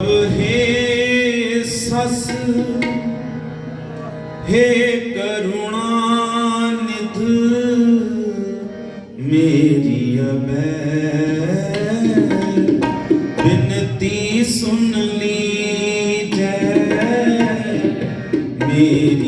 हे सस हे करुणानिध मेरी अब बिनती सुन ली जय मेरी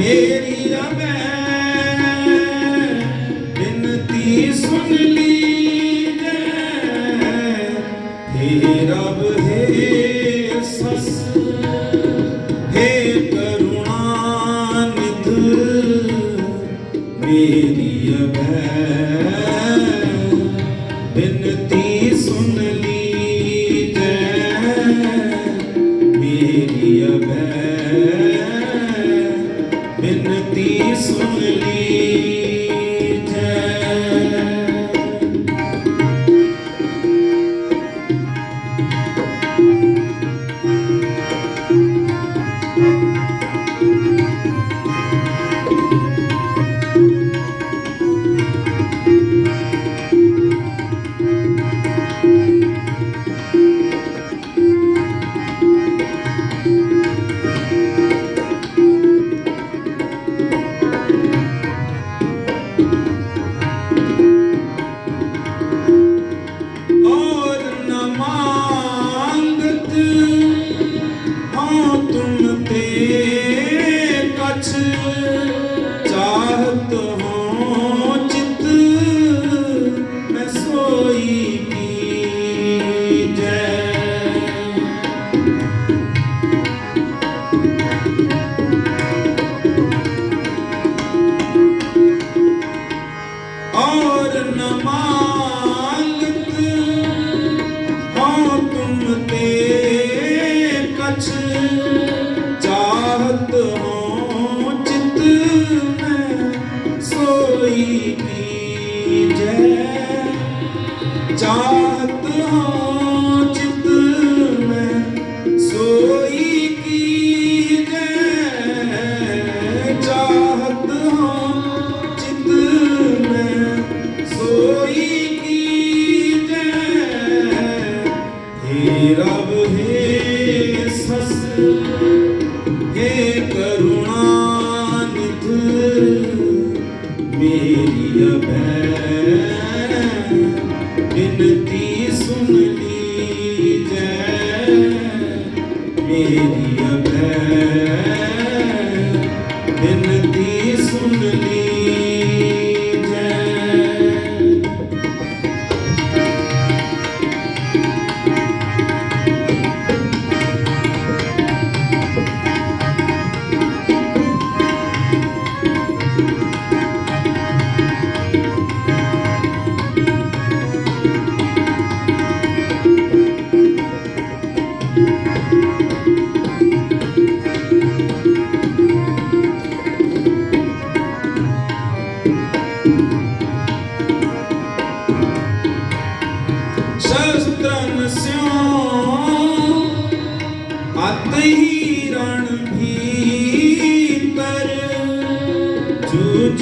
मेरी el mestizo de. ਮੇਰੀ ਅਬੈ ਬਿਨਤੀ ਸੁਣ ਲੀਜੈ। ਮੇਰੀ ਅਬੈ ਬਿਨਤੀ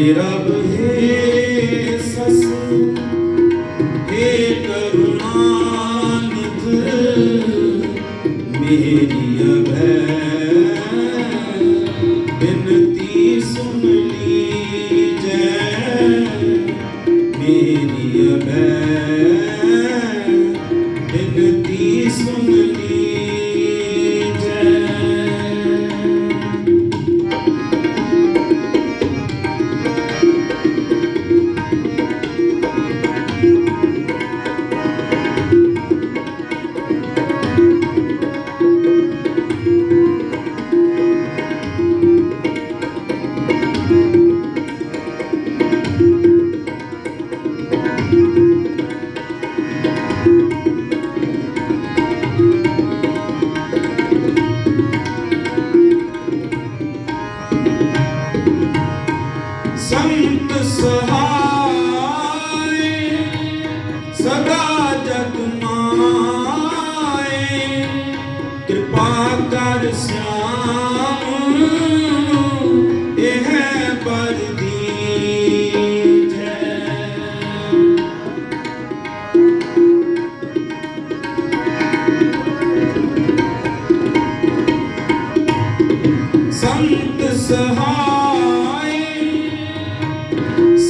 ਹੇ ਰਬ ਹੇ ਸਸ ਹੇ ਕਰੁਣਾਨਿਧ ਮੇਰੀ ਅਭੈ ਬਿਨਤੀ ਸੁਣ ਲੀਜੈ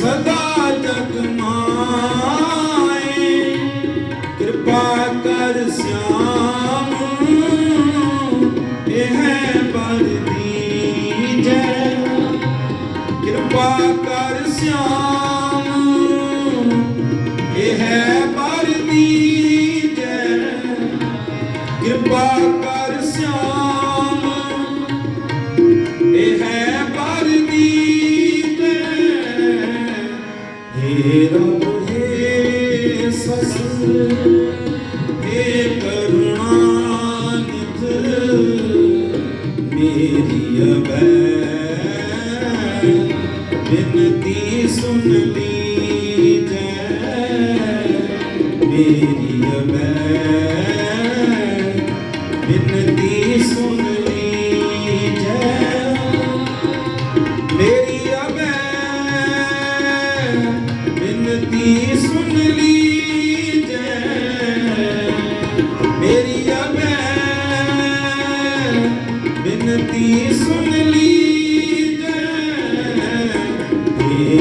ਸਦਾ ਜਗ ਮਾਏ। ਕਿਰਪਾ ਕਰ ਸਿਆਮ। ਇਹ ਬਰਦੀ ਜੈ। ਕਿਰਪਾ ਕਰ ਸਿਆਮ। ਬਿਨਤੀ ਸੁਣ ਲੀਜੈ ਮੇਰੀ ਅਬੈ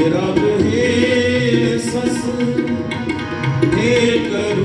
ਰਬ ਹੇ ਸਸ ਹੇ ਕਰੁਣਾ